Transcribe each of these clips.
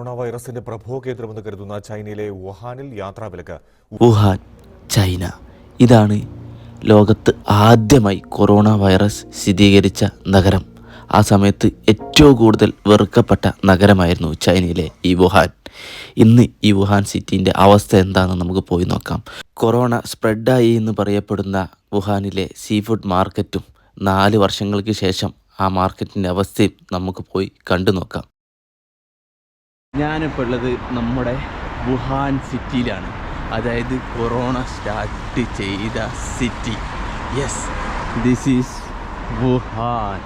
Corona വൈറസിന്റെ പ്രഭവ കേന്ദ്രമെന്ന് കരുതുന്ന ചൈനയിലെ വുഹാനിൽ യാത്രാവിലക്ക് വുഹാൻ ചൈന. ഇതാണ് ലോകത്ത് ആദ്യമായി കൊറോണ വൈറസ് സ്ഥിരീകരിച്ച നഗരം. ആ സമയത്ത് ഏറ്റവും കൂടുതൽ വെറുക്കപ്പെട്ട നഗരമായിരുന്നു ചൈനയിലെ ഈ വുഹാൻ. ഇന്ന് ഈ വുഹാൻ സിറ്റിന്റെ അവസ്ഥ എന്താണെന്ന് നമുക്ക് പോയി നോക്കാം. കൊറോണ സ്പ്രെഡായി എന്ന് പറയപ്പെടുന്ന വുഹാനിലെ സീ ഫുഡ് മാർക്കറ്റും നാല് വർഷങ്ങൾക്ക് ശേഷം ആ മാർക്കറ്റിന്റെ അവസ്ഥയും നമുക്ക് പോയി കണ്ടു നോക്കാം. ഞാനിപ്പോൾ ഉള്ളത് നമ്മുടെ വുഹാൻ സിറ്റിയിലാണ്. അതായത് കൊറോണ സ്റ്റാർട്ട് ചെയ്ത city. Yes this is Wuhan.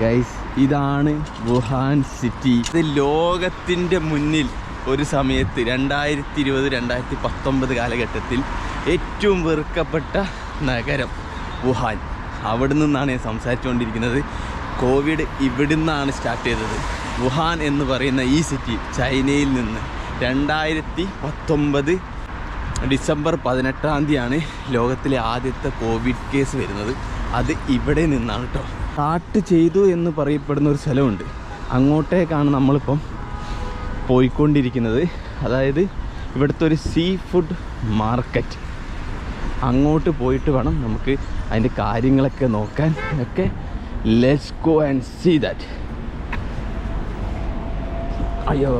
Guys ഇതാണ് വുഹാൻ സിറ്റി. ഇത് ലോകത്തിന്റെ മുന്നിൽ ഒരു സമയത്ത് രണ്ടായിരത്തി ഇരുപത് രണ്ടായിരത്തി പത്തൊമ്പത് കാലഘട്ടത്തിൽ ഏറ്റവും വെറുക്കപ്പെട്ട നഗരം വുഹാൻ. അവിടെ നിന്നാണ് ഞാൻ സംസാരിച്ചുകൊണ്ടിരിക്കുന്നത്. കോവിഡ് ഇവിടുന്നാണ് സ്റ്റാർട്ട് ചെയ്തത്. വുഹാൻ എന്ന് പറയുന്ന ഈ സിറ്റി ചൈനയിൽ നിന്ന് രണ്ടായിരത്തി പത്തൊമ്പത് ഡിസംബർ പതിനെട്ടാം തീയതിയാണ് ലോകത്തിലെ ആദ്യത്തെ കോവിഡ് കേസ് വരുന്നത്. അത് ഇവിടെ നിന്നാണ് കേട്ടോ കാട്ട് ചെയ്തു എന്ന് പറയപ്പെടുന്ന ഒരു സ്ഥലമുണ്ട്. അങ്ങോട്ടേക്കാണ് നമ്മളിപ്പം പോയിക്കൊണ്ടിരിക്കുന്നത്. അതായത് ഇവിടുത്തെ ഒരു സീ ഫുഡ് മാർക്കറ്റ് അങ്ങോട്ട് പോയിട്ട് വേണം നമുക്ക് അതിന്റെ കാര്യങ്ങളൊക്കെ നോക്കാൻ. Okay let's go and see that അയ്യോ.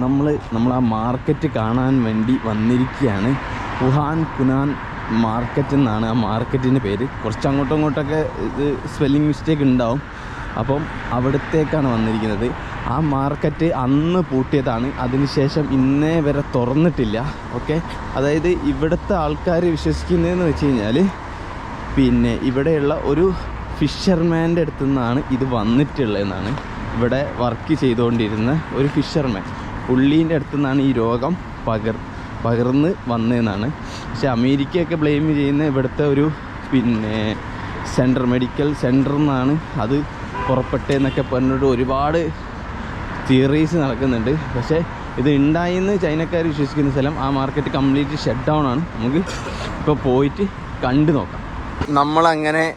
നമ്മൾ നമ്മൾ ആ മാർക്കറ്റ് കാണാൻ വേണ്ടി വന്നിരിക്കുകയാണ്. വുഹാൻ കുനാൻ മാർക്കറ്റ് എന്നാണ് ആ മാർക്കറ്റിന്റെ പേര്. കുറച്ച് അങ്ങോട്ടും ഇങ്ങോട്ടൊക്കെ ഇത് സ്പെല്ലിംഗ് മിസ്റ്റേക്ക് ഉണ്ടാവും. അപ്പം അവിടത്തേക്കാണ് വന്നിരിക്കുന്നത്. ആ മാർക്കറ്റ് അന്ന് പൂട്ടിയതാണ്. അതിനുശേഷം ഇന്നേ വരെ തുറന്നിട്ടില്ല. ഓക്കെ അതായത് ഇവിടുത്തെ ആൾക്കാർ വിശ്വസിക്കുന്നതെന്ന് വെച്ച് കഴിഞ്ഞാൽ പിന്നെ ഇവിടെയുള്ള ഒരു ഫിഷർമാന്റെ അടുത്തു നിന്നാണ് ഇത് വന്നിട്ടുള്ളതെന്നാണ് ഇവിടെ വർക്ക് ചെയ്തുകൊണ്ടിരുന്ന ഒരു ഫിഷർമാൻ. പുള്ളീന്റെ അടുത്തു നിന്നാണ് ഈ രോഗം പകർ പകർന്ന് വന്നതെന്നാണ്. പക്ഷെ അമേരിക്കയൊക്കെ ബ്ലെയിം ചെയ്യുന്ന ഇവിടുത്തെ ഒരു പിന്നെ സെന്റർ മെഡിക്കൽ സെന്റർ എന്നാണ് അത് പുറപ്പെട്ടതെന്നൊക്കെ പറഞ്ഞിട്ട് ഒരുപാട് തിയറീസ് നടക്കുന്നുണ്ട്. പക്ഷേ ഇത് ഉണ്ടായിന്ന് ചൈനക്കാർ വിശ്വസിക്കുന്ന സ്ഥലം ആ മാർക്കറ്റ് കംപ്ലീറ്റ് ഷട്ട് ഡൗൺ ആണ്. നമുക്ക് ഇപ്പോൾ പോയിട്ട് കണ്ടു നോക്കാം. നമ്മളങ്ങനെ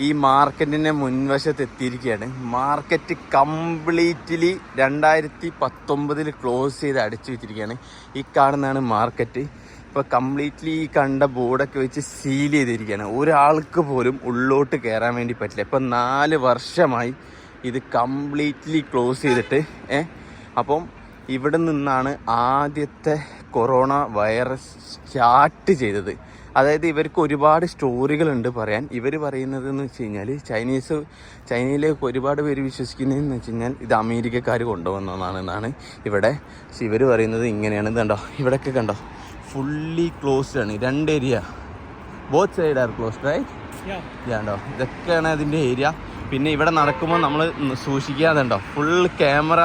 ഈ മാർക്കറ്റിന്റെ മുൻവശത്ത് എത്തിയിരിക്കുകയാണ് മാർക്കറ്റ് കംപ്ലീറ്റ്ലി രണ്ടായിരത്തി പത്തൊമ്പതിൽ ക്ലോസ് ചെയ്ത് അടിച്ചു വെച്ചിരിക്കുകയാണ്. ഈ കാണുന്നതാണ് മാർക്കറ്റ്. ഇപ്പോൾ കംപ്ലീറ്റ്ലി ഈ കണ്ട ബോർഡൊക്കെ വെച്ച് സീൽ ചെയ്തിരിക്കുകയാണ്. ഒരാൾക്ക് പോലും ഉള്ളോട്ട് കയറാൻ വേണ്ടി പറ്റില്ല. ഇപ്പം നാല് വർഷമായി ഇത് കംപ്ലീറ്റ്ലി ക്ലോസ് ചെയ്തിട്ട് ഏ? അപ്പം ഇവിടെ നിന്നാണ് ആദ്യത്തെ കൊറോണ വൈറസ് സ്റ്റാർട്ട് ചെയ്തത്. അതായത് ഇവർക്ക് ഒരുപാട് സ്റ്റോറികളുണ്ട് പറയാൻ. ഇവർ പറയുന്നത് എന്ന് വെച്ച് കഴിഞ്ഞാൽ ചൈനീസ് ചൈനയിലേക്ക് ഒരുപാട് പേര് വിശ്വസിക്കുന്നതെന്ന് വെച്ച് കഴിഞ്ഞാൽ ഇത് അമേരിക്കക്കാർ കൊണ്ടുവന്നതാണെന്നാണ് ഇവിടെ. പക്ഷെ ഇവർ പറയുന്നത് ഇങ്ങനെയാണ്. ഇത് കണ്ടോ? ഇവിടെയൊക്കെ കണ്ടോ? ഫുള്ളി ക്ലോസ്ഡ് ആണ്. രണ്ട് area both side are closed right ഇതാണ്ടോ ഇതൊക്കെയാണ് അതിന്റെ ഏരിയ പിന്നെ ഇവിടെ നടക്കുമ്പോൾ നമ്മൾ സൂക്ഷിക്കാതെ ഉണ്ടോ full camera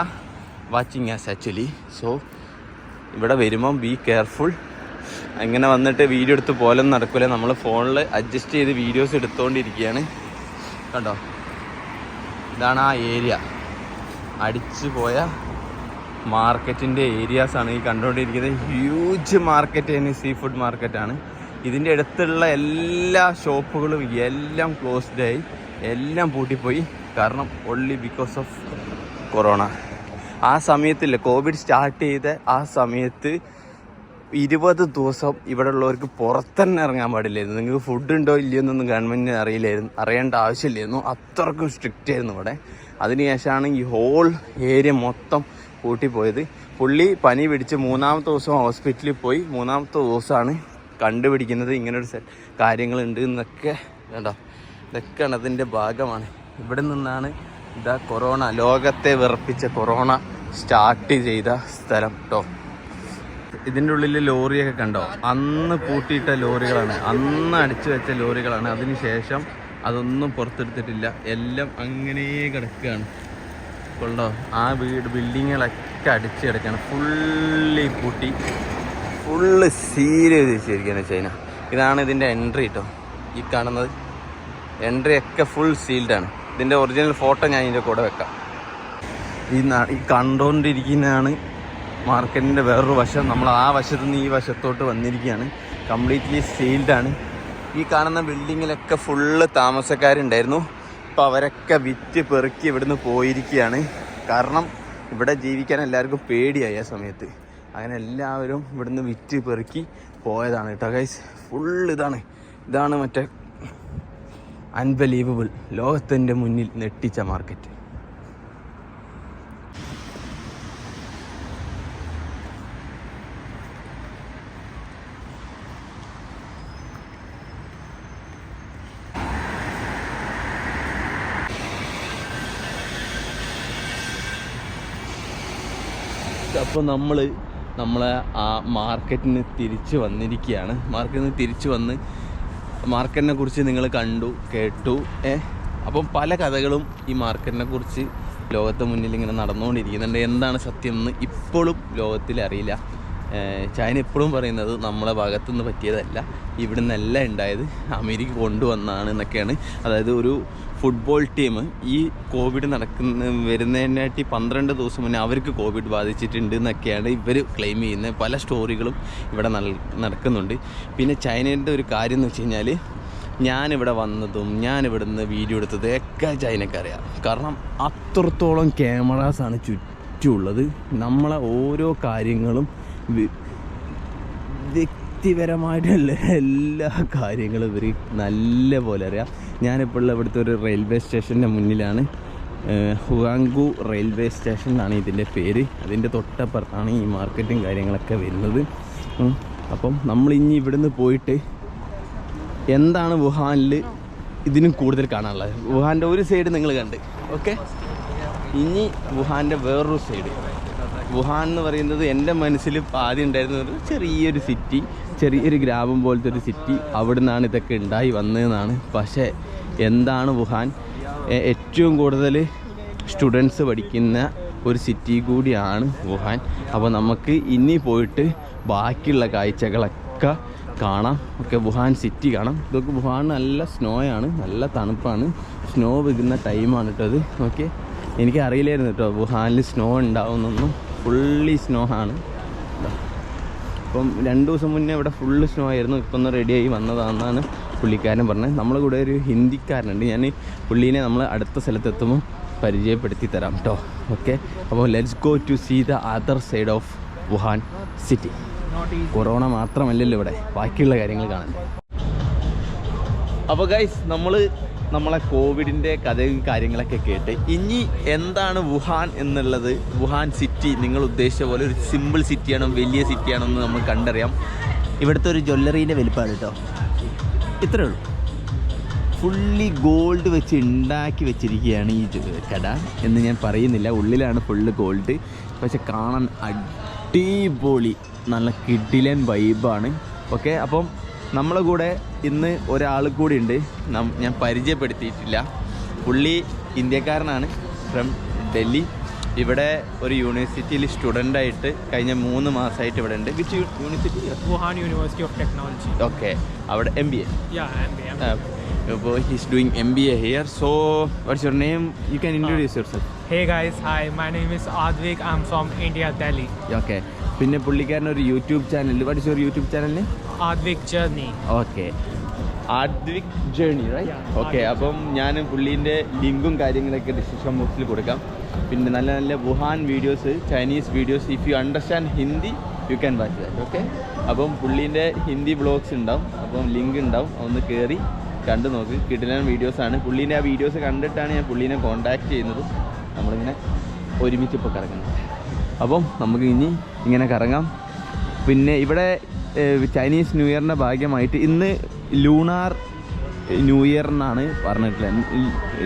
watching as actually so ഇവിടെ വരുമ്പം ബി കെയർഫുൾ അങ്ങനെ വന്നിട്ട് വീഡിയോ എടുത്ത് പോലും നടക്കില്ല നമ്മൾ ഫോണിൽ അഡ്ജസ്റ്റ് ചെയ്ത് വീഡിയോസ് എടുത്തുകൊണ്ടിരിക്കുകയാണ് കണ്ടോ? ഇതാണ് ആ ഏരിയ അടിച്ചു പോയ മാർക്കറ്റിന്റെ ഏരിയാസാണ് ഈ കണ്ടുകൊണ്ടിരിക്കുന്നത്. ഹ്യൂജ് മാർക്കറ്റ് സീ ഫുഡ് മാർക്കറ്റാണ് ഇതിന്റെ അടുത്തുള്ള എല്ലാ ഷോപ്പുകളും എല്ലാം ക്ലോസ്ഡ് ആയി. എല്ലാം പൂട്ടിപ്പോയി. കാരണം ഓൺലി ബിക്കോസ് ഓഫ് കൊറോണ ആ സമയത്തില്ല. കോവിഡ് സ്റ്റാർട്ട് ചെയ്ത ആ സമയത്ത് ഇരുപത് ദിവസം ഇവിടെ ഉള്ളവർക്ക് പുറത്തന്നെ ഇറങ്ങാൻ പാടില്ലായിരുന്നു. നിങ്ങൾക്ക് ഫുഡ് ഉണ്ടോ ഇല്ലയോ എന്നൊന്നും ഗവൺമെന്റിന് അറിയില്ലായിരുന്നു. അറിയേണ്ട ആവശ്യമില്ലായിരുന്നു. അത്രക്കും സ്ട്രിക്റ്റ് ആയിരുന്നു ഇവിടെ. അതിനുശേഷമാണ് ഈ ഹോൾ ഏരിയ മൊത്തം കൂട്ടിപ്പോയത് പുള്ളി പനി പിടിച്ച് മൂന്നാമത്തെ ദിവസം ഹോസ്പിറ്റലിൽ പോയി. മൂന്നാമത്തെ ദിവസമാണ് കണ്ടുപിടിക്കുന്നത്. ഇങ്ങനൊരു കാര്യങ്ങൾ കാര്യങ്ങളുണ്ട് എന്നൊക്കെ വേണ്ട ഇതൊക്കെയാണ് അതിന്റെ ഭാഗമാണ്. ഇവിടെ നിന്നാണ് ഇതാ കൊറോണ ലോകത്തെ വിറപ്പിച്ച കൊറോണ സ്റ്റാർട്ട് ചെയ്ത സ്ഥലം കേട്ടോ ഇതിന്റെ ഉള്ളിൽ ലോറിയൊക്കെ കണ്ടോ? അന്ന് പൂട്ടിയിട്ട ലോറികളാണ്. അന്ന് അടിച്ചു വെച്ച ലോറികളാണ്. അതിനുശേഷം അതൊന്നും പുറത്തെടുത്തിട്ടില്ല. എല്ലാം അങ്ങനെ കിടക്കുകയാണ്. കൊണ്ടോ ആ വീട് ബിൽഡിങ്ങുകളൊക്കെ അടിച്ചു കിടക്കുകയാണ്. ഫുള്ളി പൂട്ടി. ഫുള്ള് സീരിയസ് വെച്ച് ചൈന. ഇതാണ് ഇതിന്റെ എൻട്രി കേട്ടോ. ഈ കാണുന്നത്. എൻട്രി ഒക്കെ ഫുൾ സീൽഡാണ് ഇതിന്റെ ഒറിജിനൽ ഫോട്ടോ ഞാൻ ഇതിന്റെ കൂടെ വെക്കാം. ഈ കണ്ടോണ്ടിരിക്കുന്നതാണ് മാർക്കറ്റിന്റെ വേറൊരു വശം. നമ്മൾ ആ വശത്ത് നിന്ന് ഈ വശത്തോട്ട് വന്നിരിക്കുകയാണ്. കംപ്ലീറ്റ്ലി സീൽഡാണ് ഈ കാണുന്ന ബിൽഡിങ്ങിലൊക്കെ ഫുള്ള് താമസക്കാരുണ്ടായിരുന്നു. അപ്പോൾ അവരൊക്കെ വിറ്റ് പെറുക്കി ഇവിടുന്ന് പോയിരിക്കുകയാണ്. കാരണം ഇവിടെ ജീവിക്കാൻ എല്ലാവർക്കും പേടിയായി ആ സമയത്ത്. അങ്ങനെ എല്ലാവരും ഇവിടുന്ന് വിറ്റ് പെറുക്കി പോയതാണ് കേട്ടോ ഗൈസ് ഫുൾ ഇതാണ്. ഇതാണ് മറ്റേ അൺബലീവബിൾ ലോകത്തിന്റെ മുന്നിൽ നെട്ടിച്ച മാർക്കറ്റ് അപ്പോൾ നമ്മൾ നമ്മളെ ആ മാർക്കറ്റിന് തിരിച്ച് വന്നിരിക്കുകയാണ് മാർക്കറ്റിൽ നിന്ന് തിരിച്ച് വന്ന് മാർക്കറ്റിനെ കുറിച്ച് നിങ്ങൾ കണ്ടു കേട്ടു ഏ? അപ്പം പല കഥകളും ഈ മാർക്കറ്റിനെ കുറിച്ച് ലോകത്തെ മുന്നിൽ ഇങ്ങനെ നടന്നുകൊണ്ടിരിക്കുന്നുണ്ട്. എന്താണ് സത്യം എന്ന് ഇപ്പോഴും ലോകത്തിൽ അറിയില്ല. ചൈന ഇപ്പോഴും പറയുന്നത് നമ്മളെ ഭാഗത്തു നിന്ന് പറ്റിയതല്ല ഇവിടെ ഉണ്ടായത് അമേരിക്ക കൊണ്ടുവന്നാണ് എന്നൊക്കെയാണ്. അതായത് ഒരു ഫുട്ബോൾ ടീം ഈ കോവിഡ് നടക്കുന്ന വരുന്നതിനായിട്ട് പന്ത്രണ്ട് ദിവസം മുന്നേ അവർക്ക് കോവിഡ് ബാധിച്ചിട്ടുണ്ട് എന്നൊക്കെയാണ് ഇവർ ക്ലെയിം ചെയ്യുന്നത്. പല സ്റ്റോറികളും ഇവിടെ നടക്കുന്നുണ്ട്. പിന്നെ ചൈനയുടെ ഒരു കാര്യം എന്ന് വെച്ച് കഴിഞ്ഞാൽ ഞാനിവിടെ വന്നതും ഞാനിവിടുന്ന് വീഡിയോ എടുത്തതും ഒക്കെ ചൈനക്കറിയാം കാരണം അത്രത്തോളം ക്യാമറാസാണ് ചുറ്റുമുള്ളത് നമ്മളെ ഓരോ കാര്യങ്ങളും വ്യക്തിപരമായിട്ടുള്ള എല്ലാ കാര്യങ്ങളും ഇവർ നല്ല പോലെ അറിയാം. ഞാനിപ്പോൾ ഉള്ള ഇവിടുത്തെ ഒരു റെയിൽവേ സ്റ്റേഷന്റെ മുന്നിലാണ്. ഹുവാങ്കു റെയിൽവേ സ്റ്റേഷൻ എന്നാണ് ഇതിന്റെ പേര്. അതിന്റെ തൊട്ടപ്പുറത്താണ് ഈ മാർക്കറ്റും കാര്യങ്ങളൊക്കെ വരുന്നത്. അപ്പം നമ്മൾ ഇനി ഇവിടുന്ന് പോയിട്ട് എന്താണ് വുഹാനിൽ ഇതിനും കൂടുതൽ കാണാനുള്ളത്? വുഹാന്റെ ഒരു സൈഡ് നിങ്ങൾ കണ്ട് ഓക്കെ ഇനി വുഹാന്റെ വേറൊരു സൈഡ് വുഹാൻ എന്ന് പറയുന്നത് എന്റെ മനസ്സിൽ ആദ്യം ഉണ്ടായിരുന്ന ഒരു ചെറിയൊരു സിറ്റി ചെറിയൊരു ഗ്രാമം പോലത്തെ ഒരു സിറ്റി അവിടെ നിന്നാണ് ഇതൊക്കെ ഉണ്ടായി വന്നതെന്നാണ്. പക്ഷേ എന്താണ് വുഹാൻ? ഏറ്റവും കൂടുതൽ സ്റ്റുഡൻസ് പഠിക്കുന്ന ഒരു സിറ്റി കൂടിയാണ് വുഹാൻ. അപ്പോൾ നമുക്ക് ഇനി പോയിട്ട് ബാക്കിയുള്ള കാഴ്ചകളൊക്കെ കാണാം. ഒക്കെ വുഹാൻ സിറ്റി കാണാം. ഇതൊക്കെ വുഹാൻ നല്ല സ്നോ ആണ് നല്ല തണുപ്പാണ്. സ്നോ വിൽക്കുന്ന ടൈമാണ് കേട്ടോ അത് ഓക്കെ? എനിക്കറിയില്ലായിരുന്നു കേട്ടോ വുഹാനിൽ സ്നോ ഉണ്ടാവുന്നൊന്നും ഫുള്ളി സ്നോ ആണ്. ഇതാ. അപ്പം രണ്ട് ദിവസം മുന്നേ ഇവിടെ ഫുള്ള് സ്നോ ആയിരുന്നു. ഇപ്പം ഒന്ന് റെഡിയായി വന്നതാണെന്നാണ് പുള്ളിക്കാരൻ പറഞ്ഞത്. നമ്മളെ കൂടെ ഒരു ഹിന്ദിക്കാരനുണ്ട്. ഞാൻ പുള്ളീനെ നമ്മൾ അടുത്ത സ്ഥലത്തെത്തുമ്പോൾ പരിചയപ്പെടുത്തി തരാം കേട്ടോ ഓക്കെ അപ്പോൾ let's go to see the other side of Wuhan city corona മാത്രമല്ലല്ലോ ഇവിടെ. ബാക്കിയുള്ള കാര്യങ്ങൾ കാണണ്ടേ? അപ്പോൾ ഗൈസ് നമ്മൾ നമ്മളെ കോവിഡിന്റെ കഥയും കാര്യങ്ങളൊക്കെ കേട്ട് ഇനി എന്താണ് വുഹാൻ എന്നുള്ളത്? വുഹാൻ സിറ്റി നിങ്ങൾ ഉദ്ദേശിച്ച പോലെ ഒരു സിമ്പിൾ സിറ്റിയാണോ വലിയ സിറ്റിയാണോ എന്ന് നമ്മൾ കണ്ടറിയാം. ഇവിടുത്തെ ഒരു ജ്വല്ലറീന്റെ വലിപ്പമാണ് കേട്ടോ. ഇത്രയേ ഉള്ളൂ. ഫുള്ളി ഗോൾഡ് വെച്ച് ഉണ്ടാക്കി വെച്ചിരിക്കുകയാണ് ഈ കട എന്ന് ഞാൻ പറയുന്നില്ല. ഉള്ളിലാണ് ഫുള്ള് ഗോൾഡ് പക്ഷെ കാണാൻ അടിപൊളി നല്ല കിഡിലൻ വൈബാണ് ഓക്കെ അപ്പം നമ്മളെ കൂടെ ഇന്ന് ഒരാൾ കൂടി ഉണ്ട്. ഞാൻ പരിചയപ്പെടുത്തിയിട്ടില്ല. പുള്ളി ഇന്ത്യക്കാരനാണ്. ഫ്രം ഡൽഹി. ഇവിടെ ഒരു യൂണിവേഴ്സിറ്റിയിൽ സ്റ്റുഡന്റായിട്ട് കഴിഞ്ഞ മൂന്ന് മാസമായിട്ട് ഇവിടെ ഉണ്ട്. Which university Wuhan university of technology okay അവിടെ M B A doing M B A here so what's your name you can introduce your introduce yourself. Guys hi my name is Aadvik I am from India Delhi okay പിന്നെ പുള്ളിക്കാരൻ ഒരു YouTube channel what ഒരു YouTube ചാനലിന് Aadvik journey okay Aadvik journey right okay അപ്പം ഞാൻ പുള്ളീന്റെ ലിങ്കും കാര്യങ്ങളൊക്കെ description ബോക്സിൽ കൊടുക്കാം. പിന്നെ നല്ല നല്ല Wuhan videos Chinese videos if you understand Hindi you can watch that okay അപ്പം പുള്ളീന്റെ ഹിന്ദി ബ്ലോഗ്സ് ഉണ്ടാവും. അപ്പം ലിങ്ക് ഉണ്ടാവും. ഒന്ന് കയറി കണ്ടു നോക്ക്. കിട്ടുന്ന വീഡിയോസാണ് പുള്ളീന്റെ ആ വീഡിയോസ് കണ്ടിട്ടാണ് ഞാൻ പുള്ളീനെ കോൺടാക്ട് ചെയ്യുന്നത്. നമ്മളിങ്ങനെ ഒരുമിച്ച് ഇപ്പോൾ കറങ്ങുന്നത് അപ്പം നമുക്ക് ഇനി ഇങ്ങനെ കറങ്ങാം. പിന്നെ ഇവിടെ ചൈനീസ് ന്യൂ ഇയറിന്റെ ഭാഗ്യമായിട്ട് ഇന്ന് ലൂണാർ ന്യൂ ഇയർ എന്നാണ് പറഞ്ഞിട്ടുള്ളത്.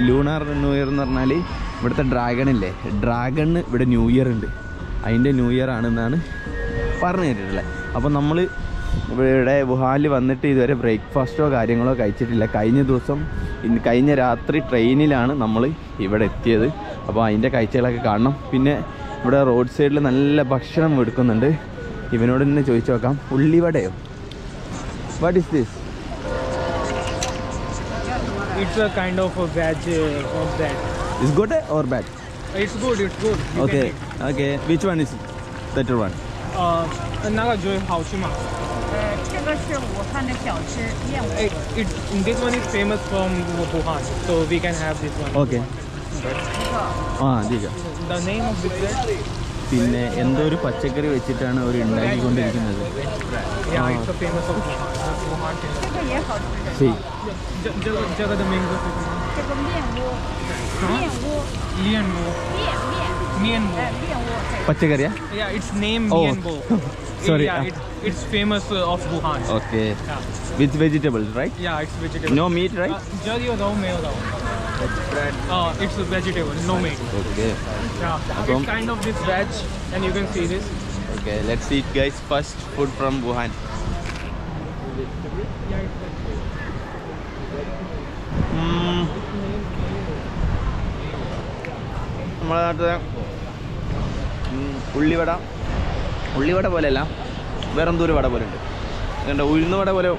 ലൂണാർ ന്യൂ ഇയർ എന്ന് പറഞ്ഞാൽ ഇവിടുത്തെ ഡ്രാഗണില്ലേ ഡ്രാഗണിന് ഇവിടെ ന്യൂ ഇയർ ഉണ്ട്. അതിന്റെ ന്യൂ ഇയർ ആണെന്നാണ് പറഞ്ഞു കേട്ടിട്ടുള്ളത് അപ്പോൾ നമ്മൾ ഇവിടെ വുഹാനിൽ വന്നിട്ട് ഇതുവരെ ബ്രേക്ക്ഫാസ്റ്റോ കാര്യങ്ങളോ കഴിച്ചിട്ടില്ല. കഴിഞ്ഞ ദിവസം കഴിഞ്ഞ രാത്രി ട്രെയിനിലാണ് നമ്മൾ ഇവിടെ എത്തിയത്. അപ്പോൾ അതിന്റെ കാഴ്ചകളൊക്കെ കാണണം. പിന്നെ ഇവിടെ റോഡ് സൈഡിൽ നല്ല ഭക്ഷണം എടുക്കുന്നുണ്ട്. ഇവനോട് തന്നെ ചോദിച്ചു നോക്കാം. ഉള്ളിവടയോ? What is this it's a kind of batch of that is good or bad it's good it's good okay okay which one is better one നാഗ ജോയ് ഹൗഷിമ 个是武汉的小吃燕窝。 It, it, this one is famous from Wuhan, so we can have this one. Okay ആ അധിക The name of this bread? പിന്നെ എന്തോ ഒരു പച്ചക്കറി വെച്ചിട്ടാണ് അവർ ഉണ്ടാക്കിക്കൊണ്ടിരിക്കുന്നത് Yeah, it's a famous of Wuhan. That's Wuhan famous. 这个也好吃的， ശരി J- j- Jaga the mango is 这个面窝，面窝， Lian Wo. 面面， Mian Bo. Yeah, its name oh. Sorry. Yeah, it, it's famous uh, of Wuhan. Okay. Yeah. With vegetables, right? Yeah, it's vegetables. No meat, right? Uh, Jodiyo dao mayo dao. Uh, it's vegetable. no meat. Okay. Yeah, it's kind of this veg and you can see this. Okay, let's eat guys first food from Wuhan. നമ്മളെ നാട്ടിലെ ഉള്ളിവട. ഉള്ളിവട പോലെയല്ല വേറെ എന്തോ ഒരു വട പോലെ ഉണ്ട് അതുകൊണ്ട് ഉഴുന്ന വട പോലെ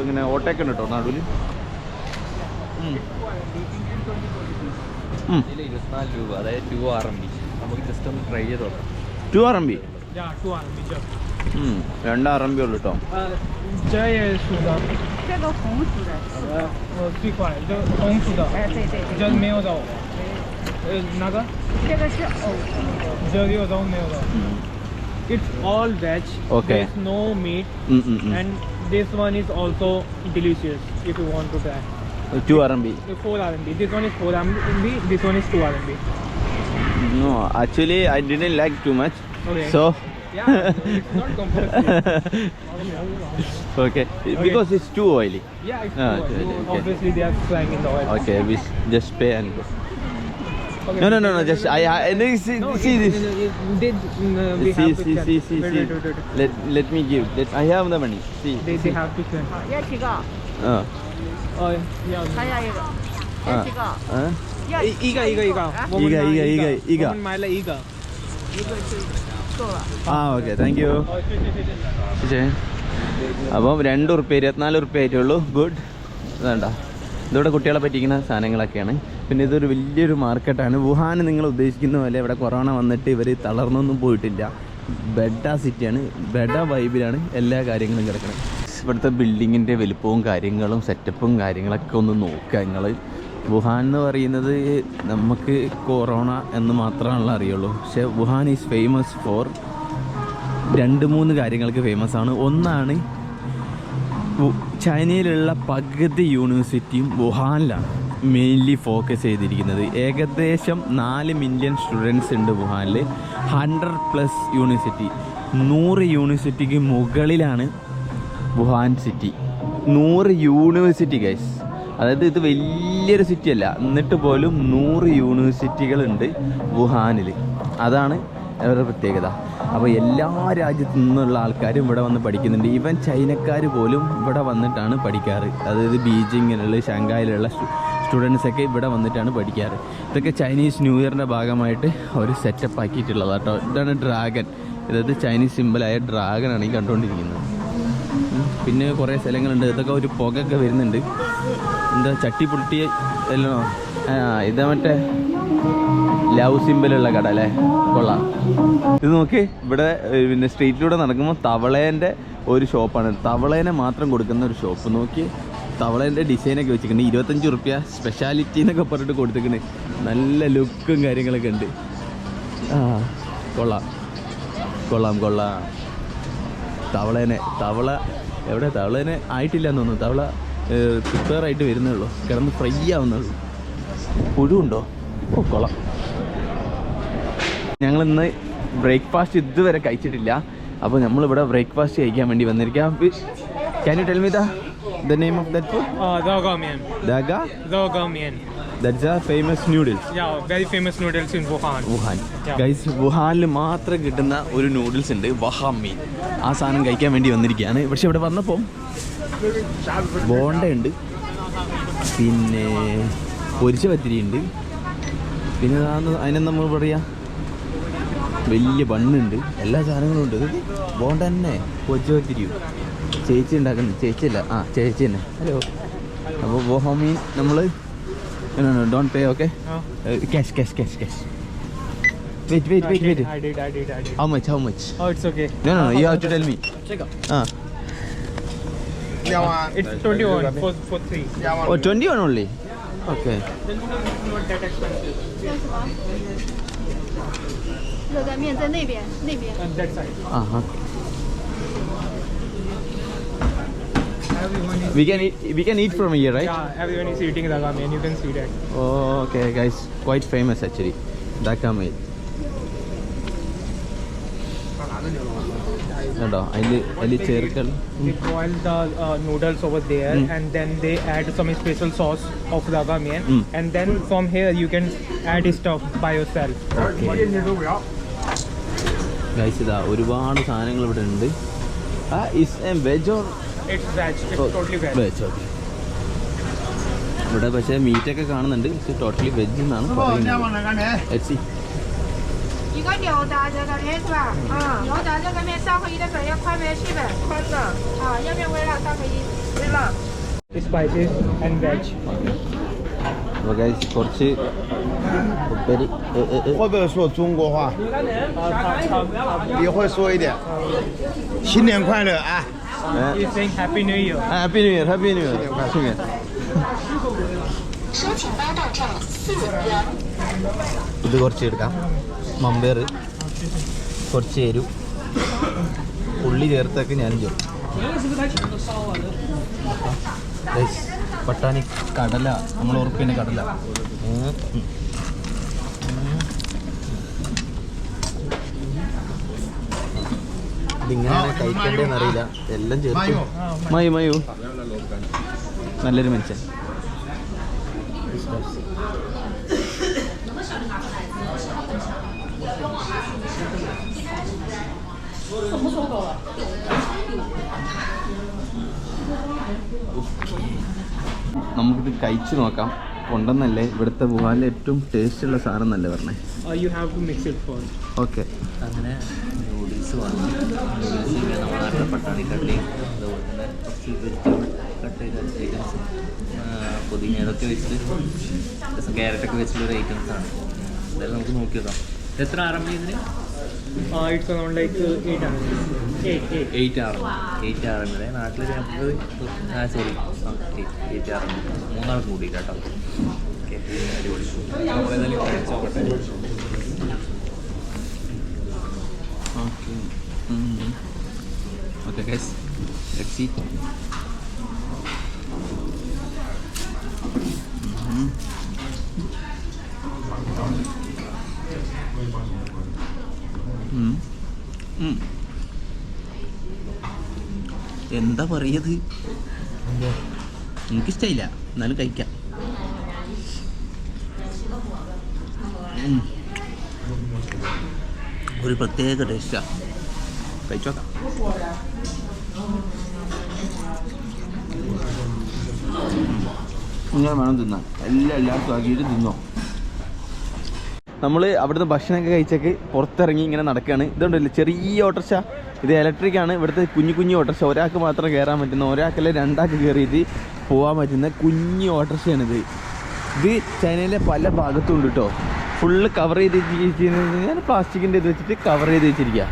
ഇങ്ങനെ ഓട്ടയൊക്കെ ഉണ്ട് കേട്ടോ നടുവിൽ ഇരുപത്തിനാല് രൂപ അതായത് ടു ആർ എം ബി നമുക്ക് ജസ്റ്റ് ഒന്ന് ട്രൈ ചെയ്ത് നോക്കാം. Two R M B Yeah, two RMB. Jai. രണ്ട് ആർ എം ബി ഉള്ളു കേട്ടോ naga? Oh. Jaggi was on naga. Mm-hmm. It's all veg. Okay. There's no meat. Mm -mm -mm. And this one is also delicious if you want to try. Uh, two RMB. Uh, four RMB. This one is four RMB. This one is two RMB. No, actually I didn't like too much. Okay. So. yeah, it's not compulsory. okay. okay. Because it's too oily. Yeah, it's ah, too oily. Okay. Obviously, they are frying in the oil. Okay, we just pay and go. No, no, no, no. Just I, I no, see, no, see it, this. It did, uh, we see, have see, see, see, wait, see. Let, let me give. Let, I have the money. See. They, see. they have to picture. Yeah, chica. Uh. Oh, yeah. Yeah, yeah, chica. Uh. Yeah. Iga, iga, iga. Iga, iga, iga, iga. Woman mala iga. ആ okay അപ്പം രണ്ടു ഉറുപ്പ്യ ഇരുപത്തിനാല് ഉറുപ്പ്യ ആയിട്ടുള്ളൂ good വേണ്ട ഇതോടെ കുട്ടികളെ പറ്റിക്കുന്ന സാധനങ്ങളൊക്കെയാണ് പിന്നെ ഇതൊരു വലിയൊരു മാർക്കറ്റാണ്. വുഹാൻ നിങ്ങൾ ഉദ്ദേശിക്കുന്ന പോലെ ഇവിടെ കൊറോണ വന്നിട്ട് ഇവർ തളർന്നൊന്നും പോയിട്ടില്ല. ബെഡ സിറ്റിയാണ്. ബെഡ വൈബിലാണ് എല്ലാ കാര്യങ്ങളും കിടക്കുന്നത് ഇവിടുത്തെ ബിൽഡിങ്ങിന്റെ വലുപ്പവും കാര്യങ്ങളും സെറ്റപ്പും കാര്യങ്ങളൊക്കെ ഒന്ന് നോക്കുക നിങ്ങൾ വുഹാൻ എന്ന് പറയുന്നത് നമുക്ക് കൊറോണ എന്ന് മാത്രമാണല്ലോ അറിയുള്ളൂ. പക്ഷേ വുഹാൻ ഈസ് ഫേമസ് ഫോർ രണ്ട് മൂന്ന് കാര്യങ്ങൾക്ക് ഫേമസ് ആണ്. ഒന്നാണ് ചൈനയിലുള്ള പകുതി യൂണിവേഴ്സിറ്റിയും വുഹാനിലാണ്. മെയിൻലി ഫോക്കസ് ചെയ്തിരിക്കുന്നത്. ഏകദേശം നാല് മില്യൺ സ്റ്റുഡൻസ് ഉണ്ട് വുഹാനിൽ ഹൺഡ്രഡ് പ്ലസ് യൂണിവേഴ്സിറ്റി നൂറ് യൂണിവേഴ്സിറ്റിക്ക് മുകളിലാണ് വുഹാൻ സിറ്റി നൂറ് യൂണിവേഴ്സിറ്റി ഗൈസ് അതായത് ഇത് വലിയൊരു സിറ്റി അല്ല. എന്നിട്ട് പോലും നൂറ് യൂണിവേഴ്സിറ്റികളുണ്ട് വുഹാനിൽ അതാണ് അവരുടെ പ്രത്യേകത. അപ്പോൾ എല്ലാ രാജ്യത്തു നിന്നുള്ള ആൾക്കാരും ഇവിടെ വന്ന് പഠിക്കുന്നുണ്ട്. ഈവൻ ചൈനക്കാർ പോലും ഇവിടെ വന്നിട്ടാണ് പഠിക്കാറ്. അതായത് ബീജിങ്ങിലുള്ള ഷാങ്കായിലുള്ള സ്റ്റുഡൻസ് ഒക്കെ ഇവിടെ വന്നിട്ടാണ് പഠിക്കാറ്. ഇതൊക്കെ ചൈനീസ് ന്യൂ ഇയറിന്റെ ഭാഗമായിട്ട് അവർ സെറ്റപ്പ് ആക്കിയിട്ടുള്ളത് കേട്ടോ ഇതാണ് ഡ്രാഗൻ അതായത് ചൈനീസ് സിമ്പിളായ ഡ്രാഗനാണ് ഈ കണ്ടുകൊണ്ടിരിക്കുന്നത്. പിന്നെ കുറേ സ്ഥലങ്ങളുണ്ട്. ഇതൊക്കെ ഒരു പുകയൊക്കെ വരുന്നുണ്ട്. എന്താ ചട്ടി പൊട്ടി എല്ലാം ഇത് മറ്റേ ലവ് സിമ്പിളുള്ള കട അല്ലേ? കൊള്ളാം. ഇത് നോക്കി ഇവിടെ പിന്നെ സ്ട്രീറ്റിലൂടെ നടക്കുമ്പോൾ തവളേന്റെ ഒരു ഷോപ്പാണ് തവളേനെ മാത്രം കൊടുക്കുന്ന ഒരു ഷോപ്പ് നോക്കി തവളേന്റെ ഡിസൈനൊക്കെ വെച്ചിട്ടുണ്ട് ഇരുപത്തഞ്ച് റുപ്യ സ്പെഷ്യാലിറ്റി എന്നൊക്കെ പറഞ്ഞിട്ട് കൊടുത്തിട്ടുണ്ട് നല്ല ലുക്കും കാര്യങ്ങളൊക്കെ ഉണ്ട്. ആ കൊള്ളാം. കൊള്ളാം കൊള്ളാം. തവളേനെ തവള എവിടെ? തവളേനെ ആയിട്ടില്ല എന്ന് തോന്നുന്നു. തവള പ്രിപ്പയർ ആയിട്ട് വരുന്നേ ഉള്ളൂ. കിടന്ന് ഫ്രൈ ആവുന്നുള്ളൂ പുഴുണ്ടോ ഓ കൊള്ളാം. ഞങ്ങൾ ഇന്ന് ബ്രേക്ക്ഫാസ്റ്റ് ഇതുവരെ കഴിച്ചിട്ടില്ല. അപ്പോൾ നമ്മളിവിടെ ബ്രേക്ക്ഫാസ്റ്റ് കഴിക്കാൻ വേണ്ടി വന്നിരിക്കാം. Can you tell me the the name of that food? Uh, Doga Mian. ദഗ Doga Mian. That's a famous noodles Yeah, very famous noodles in Wuhan. Wuhan. Yeah. Guys വുഹാനിൽ മാത്രം കിട്ടുന്ന ഒരു നൂഡിൽസ് ഉണ്ട് വഹാം മീൻ ആ സാധനം കഴിക്കാൻ വേണ്ടി വന്നിരിക്കുകയാണ് പക്ഷെ ഇവിടെ വന്നപ്പോൾ ബോണ്ട ഉണ്ട് പിന്നെ പൊരിച്ച പത്തിരി ഉണ്ട് പിന്നെ അതാന്ന് നമ്മൾ പറയാ വലിയ ബണ്ണുണ്ട് എല്ലാ സാധനങ്ങളും ഉണ്ട് ബോണ്ട തന്നെ പൊരിച്ച പത്തിരിയും ചേച്ചി ഉണ്ടാക്കുന്നത് ചേച്ചിയല്ല ആ ചേച്ചി തന്നെ ഹലോ അപ്പോൾ വഹാം മീൻ നമ്മൾ don't pay okay Huh? Cash cash cash cash wait wait I wait did, wait I did, I did, I did. How much how much Oh, it's okay. No, no, no, you have to tell me. Ah. It's 21 for, for three. Oh twenty one ഉള്ളി okay Not that expensive. 热干面在那边，那边。 On that side. ആ ഹാ Everyone is, can eat, we can eat from here, right? yeah, everyone is eating the ramen. You can see that. Oh, okay, okay guys quite famous no no i അതിൽ അതിൽ ചേർക്കൽ They boil the uh, noodles over there Mm. and then they add some special sauce of the ramen. Mm. And then from here you can add stuff by yourself. Guys ഇതാ ഒരുപാട് സാധനങ്ങൾ ഇവിടെ ഉണ്ട് is is veg or It's veg. It's totally veg. Veg okay ഇവിടെ പക്ഷേ മീറ്റൊക്കെ കാണുന്നുണ്ട് പക്ഷേ totally veg എന്നാണ് പറയുന്നത് Let's see.一个牛杂热干面是吧？嗯。牛杂热干面三合一的粉要宽没去呗？宽的。啊，要不要微辣三合一？微辣。 Spices and veg. അപ്പോൾ ഗൈസ് കുറച്ച് ഉപ്പേരി ഏ, ഏ, ഏ. 会不会说中国话？也会说一点。新年快乐啊！ ഏ. He's saying Happy New Year. Happy new year happy new year happy new year 申请八到站四元。 ഇത് കുറച്ച് എടുക്കാം മമ്പേർ കുറച്ച് എരു ഉള്ളി ചേർത്തൊക്കെ ഞാനും ചേർക്കും Guys, പട്ടാണി കടല നമ്മൾ ഉറപ്പിൻ്റെ കടല ഇതിങ്ങനെ കഴിക്കണ്ടേന്ന് അറിയില്ല. എല്ലാം ചേർത്ത്. മയു മയു നല്ലൊരു മനുഷ്യൻ. നമുക്കിത് കഴിച്ചു നോക്കാം. കൊണ്ടെന്നല്ലേ ഇവിടുത്തെ വുഹാനിലെ ഏറ്റവും ടേസ്റ്റ് ഉള്ള സാധനം എന്നല്ലേ പറഞ്ഞേ? Uh, ഓക്കെ അങ്ങനെ നൂഡിൽസ് വാങ്ങി നൂഡിൽസ് ഇങ്ങനെ നമ്മുടെ നാട്ടിലെ പട്ടാണി അതുപോലെ തന്നെ കുറച്ച് വെജിറ്റബിൾ കട്ട് ചെയ്ത ഐറ്റംസ് പുതിന ഇതൊക്കെ വെച്ചിട്ട് ക്യാരറ്റൊക്കെ വെച്ചിട്ടുള്ള ഐറ്റംസ് ആണ്. എന്തായാലും നമുക്ക് നോക്കി നോക്കാം. എത്ര ആറമ്പി ഇതിന്? it's like like 8 hours. 8, 8. Eight ആറ് എയ്റ്റ് നാട്ടിൽ നമുക്ക് ആ സോറി എയ്റ്റ് ആറ്. മൂന്നാൾ കൂടി കേട്ടോ ഓക്കെ അടിപൊളി. നമ്മളേതായാലും ഓക്കെ Let's see. സീ എന്താ പറയത് എനിക്കിഷ്ടമില്ല എന്നാലും കഴിക്കാം. ഒരു പ്രത്യേക ടേസ്റ്റാണ് കഴിച്ചോക്കാം. ഇങ്ങനെ വേണം തിന്നാൻ. എല്ലാം എല്ലാവർക്കും ആക്കിയിട്ട് തിന്നോ. നമ്മൾ അവിടുന്ന് ഭക്ഷണമൊക്കെ കഴിച്ചൊക്കെ പുറത്തിറങ്ങി ഇങ്ങനെ നടക്കുകയാണ്. ഇതുണ്ടല്ലോ ചെറിയ ഓട്ടർഷ ഇത് ഇലക്ട്രിക് ആണ്. ഇവിടുത്തെ കുഞ്ഞു കുഞ്ഞു ഓട്ടർഷ ഒരാൾക്ക് മാത്രം കയറാൻ പറ്റുന്ന ഒരാൾക്കല്ല രണ്ടാൾക്ക് കയറിയിട്ട് പോകാൻ പറ്റുന്ന കുഞ്ഞു ഓട്ടർഷയാണിത് ഇത് ചൈനയിലെ പല ഭാഗത്തും ഉണ്ട് കേട്ടോ ഫുള്ള് കവർ ചെയ്ത് വെച്ചിരിക്കുന്നത് പ്ലാസ്റ്റിക്കിന്റെ ഇത് വെച്ചിട്ട് കവർ ചെയ്ത് വെച്ചിരിക്കുക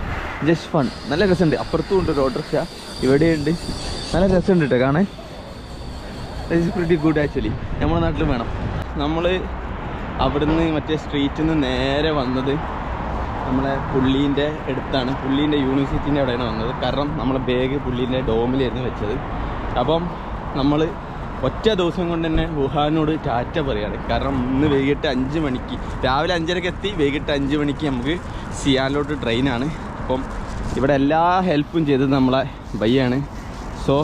ജസ്റ്റ് ഫൺ നല്ല രസമുണ്ട്. അപ്പുറത്തും ഉണ്ട് ഒരു ഓട്ടർഷ ഇവിടെയുണ്ട്. നല്ല രസമുണ്ട് കേട്ടോ കാണാൻ. ഇസ് പ്രിറ്റി ഗുഡ് ആക്ച്വലി നമ്മുടെ നാട്ടിൽ വേണം. നമ്മൾ അവിടുന്ന് മറ്റേ സ്ട്രീറ്റിൽ നിന്ന് നേരെ വന്നത് നമ്മളെ പുള്ളീന്റെ അടുത്താണ്. പുള്ളീന്റെ യൂണിവേഴ്സിറ്റീന്റെ അവിടെയാണ് വന്നത്. കാരണം നമ്മളെ ബാഗ് പുള്ളീന്റെ ഡോമിലായിരുന്നു വെച്ചത്. അപ്പം നമ്മൾ ഒറ്റ ദിവസം കൊണ്ട് തന്നെ വുഹാനോട് ടാറ്റ പറയാണ്. കാരണം ഇന്ന് വൈകിട്ട് അഞ്ച് മണിക്ക് രാവിലെ അഞ്ചരക്ക് എത്തി വൈകിട്ട് അഞ്ച് മണിക്ക് നമുക്ക് സിയാനിലോട്ട് ട്രെയിനാണ് അപ്പം ഇവിടെ എല്ലാ ഹെൽപ്പും ചെയ്തത് നമ്മളെ ബയ്യാണ്. So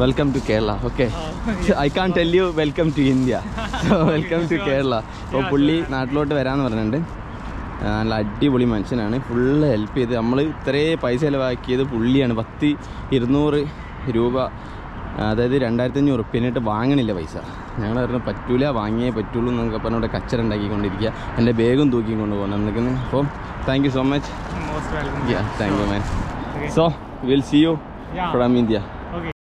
welcome to Kerala okay I can tell you welcome to India so welcome to Kerala അപ്പോൾ പുള്ളി നാട്ടിലോട്ട് വരാമെന്ന് പറഞ്ഞിട്ടുണ്ട്. നല്ല അടിപൊളി മനുഷ്യനാണ്. ഫുള്ള് ഹെൽപ്പ് ചെയ്ത് നമ്മൾ ഇത്രയും പൈസ ചിലവാക്കിയത് പുള്ളിയാണ്. പത്തി ഇരുന്നൂറ് രൂപ അതായത് രണ്ടായിരത്തി അഞ്ഞൂറ് ഉറുപ്പ്യനായിട്ട് വാങ്ങണില്ല പൈസ. ഞങ്ങൾ പറഞ്ഞു പറ്റൂല വാങ്ങിയേ പറ്റുള്ളൂ എന്നൊക്കെ പറഞ്ഞ് ഇവിടെ കച്ചറ ഉണ്ടാക്കിക്കൊണ്ടിരിക്കുക എന്റെ ബാഗും തൂക്കിക്കൊണ്ട് പോകണം നിൽക്കുന്നത് അപ്പോൾ thank you so much thank you man so will see you. From India